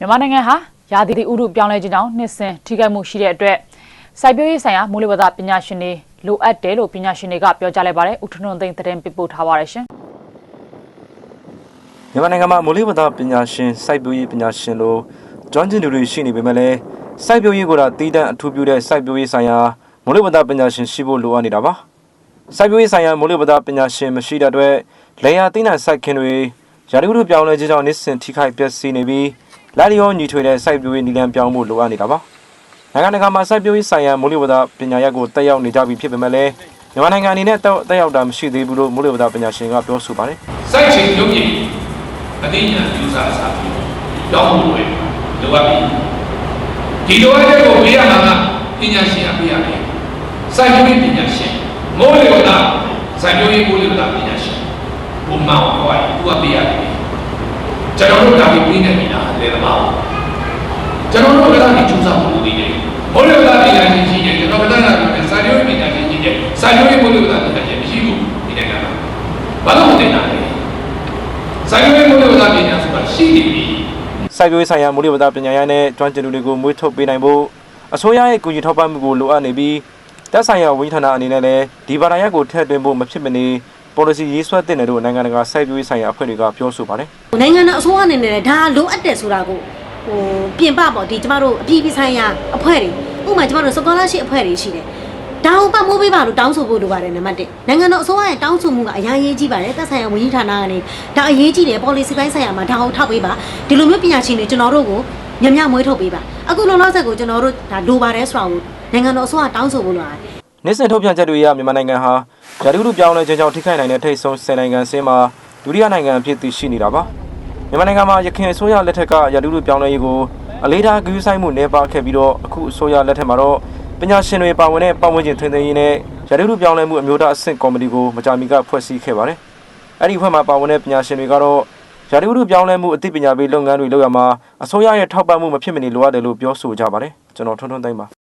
မြန်မာနိုင်ငံဟာရာသီဥတုပြောင်းလဲခြင်းကြောင့်နှစ်စဉ်ထိခိုက်မှုရှိတဲ့အတွက်စိုက်ပျိုးရေးဆိုင်ရာမိုးလေဝသပညာရှင်တွေလိုအပ်တယ်လို့ပညာရှင်တွေကပြောကြားလိုက်ပါတယ်။ဦးထွန်းထွန်းသိန်းသတင်းပေးပို့ထားပါတယ်ရှင်မြန်မာနိုင်ငံမှာမိုးလေဝသပညာရှင်စိုက်ပျိုးရေးပညာရှင်လိုကျွမ်းကျင်သူတွေရှိနေပေမဲ့လည်းစိုက်ပျိုးရေးကတည်တံ့အထူးပြုတဲ့စိုက်ပျိုးရေးဆိုင်ရာမိုးလေဝသပညာရှင်ရှိဖို့လိုအပ်နေတာပါစိုက်ပျိုးရေးဆိုင်ရာမိုးလေဝသပညာရှင်မရှိတဲ့အတွက်လေယာသိန်းနဲ့စိုက်ခင်းတွေရာသီဥတုပြောင်းလဲခြင်းကြောင့်နှစ်စဉ်ထိခိုက်ပျက်စီးနေပြီး လာလျောညီထွေတဲ့စိုက်ပျိုးရေးနည်းလမ်းပြောင်းဖို့လိုအပ်နေတာပါနိုင်ငံတကာမှာစိုက်ပျိုးရေးဆိုင်ရာမိုးလေဝသပညာရပ်ကိုတက်ရောက်နေကြပြီဖြစ်ပေမဲ့လည်းမြန်မာနိုင်ငံအနေနဲ့တက်ရောက်တာမရှိသေးဘူးလို့မိုးလေဝသပညာရှင်ကပြောဆိုပါတယ်စိုက်ချိန်ရုပ်ရည်အသိဉာဏ်ယူဆစားပြီးတော့မှုတွေလိုအပ်ပြီဒီလိုအပ်တဲ့ကိုပေးရမှာကပညာရှင်အပေးရတယ်စိုက်ပျိုးရေးပညာရှင်မိုးလေဝသစိုက်ပျိုးရေးမိုးလေဝသပညာရှင်ဘုံမောင်ဟောရင်သူကပေးရတယ်ကျွန်တော်တို့ဒါပြီးပြီးနေပြီလား လေသမားကျွန်တော်တို့ကလည်းကြိုးစားမှုတွေနေမိုးလေဝသပညာရှင်ရှိတယ်ကျွန်တော်ကလည်းစိုက်ပျိုးရေးပညာရှင်ရှိတယ်စိုက်ပျိုးရေးမိုးလေဝသပညာရှင်မရှိဘူးဒီနိုင်ငံမှာဘာလို့မတင်တာလဲဆိုင်ရွေးမိုးလေဝသပညာဆိုတာရှိနေပြီစိုက်ပျိုးရေးဆိုင်ရာမိုးလေဝသပညာရပ်နဲ့ကျွမ်းကျင်သူတွေကိုမွေးထုတ်ပေးနိုင်ဖို့အစိုးရရဲ့ကူညီထောက်ပံ့မှုကိုလိုအပ်နေပြီးတက်ဆိုင်ရာဝန်ကြီးဌာနအနေနဲ့လည်းဒီဘာသာရပ်ကိုထည့်သွင်းဖို့မဖြစ်မနေ policy ရေးဆွဲတင်တယ်လို့နိုင်ငံတကာစိုက်ပျိုးရေးဆိုင်ရာအဖွဲ့တွေကပြောဆိုပါတယ်နိုင်ငံတော်အစိုးရအနေနဲ့လည်းဒါလိုအပ်တယ်ဆိုတာကိုဟိုပြင်ပပေါ့ဒီကျမတို့အပြည်ပြည်ဆိုင်ရာအဖွဲ့တွေဥပမာကျမတို့စကောလာရှိအဖွဲ့တွေရှိတယ်ဒါကိုပတ်မိုးပေးပါလို့တောင်းဆိုဖို့လိုပါတယ်နံပါတ်1နိုင်ငံတော်အစိုးရရဲ့တောင်းဆိုမှုကအများကြီးကြီးပါတယ်သက်ဆိုင်ရာဝန်ကြီးဌာနကနေဒါအရေးကြီးတယ် policy ပိုင်းဆိုင်ရာမှာဒါကိုထောက်ပေးပါဒီလိုမျိုးပညာရှင်တွေကျွန်တော်တို့ကိုညံ့ညမွေးထုတ်ပေးပါအခုလောလောဆယ်ကိုကျွန်တော်တို့ဒါလိုပါတယ်ဆိုတာကိုနိုင်ငံတော်အစိုးရတောင်းဆိုဖို့လိုပါတယ်နေ့စဉ်ထုတ်ပြန်ချက်တွေအရမြန်မာနိုင်ငံဟာ ရာသီဥတုပြောင်းလဲခြင်းကြောင့်ထိခိုက်နိုင်တဲ့ထိပ်ဆုံး10နိုင်ငံဆင်းမှာဒုတိယနိုင်ငံအဖြစ်သိရှိနေတာပါမြန်မာနိုင်ငံမှာရခိုင်အစိုးရလက်ထက်ကရာသီဥတုပြောင်းလဲရေးကိုအလေးထားဂရုစိုက်မှုနေပါခဲ့ပြီးတော့အခုအစိုးရလက်ထက်မှာတော့ပညာရှင်တွေပါဝင်တဲ့ပတ်ဝန်းကျင်ထိန်းသိမ်းရေးနဲ့ရာသီဥတုပြောင်းလဲမှုအမျိုးသားအဆင့်ကော်မတီကိုမကြာမီကဖွဲ့စည်းခဲ့ပါတယ်အဲ့ဒီအဖွဲ့မှာပါဝင်တဲ့ပညာရှင်တွေကတော့ရာသီဥတုပြောင်းလဲမှုအသိပညာပေးလုပ်ငန်းတွေလုပ်ရမှာအစိုးရရဲ့ထောက်ပံ့မှုမဖြစ်မနေလိုအပ်တယ်လို့ပြောဆိုကြပါတယ်ကျွန်တော်ထွန်းထွန်းသိမ်းပါ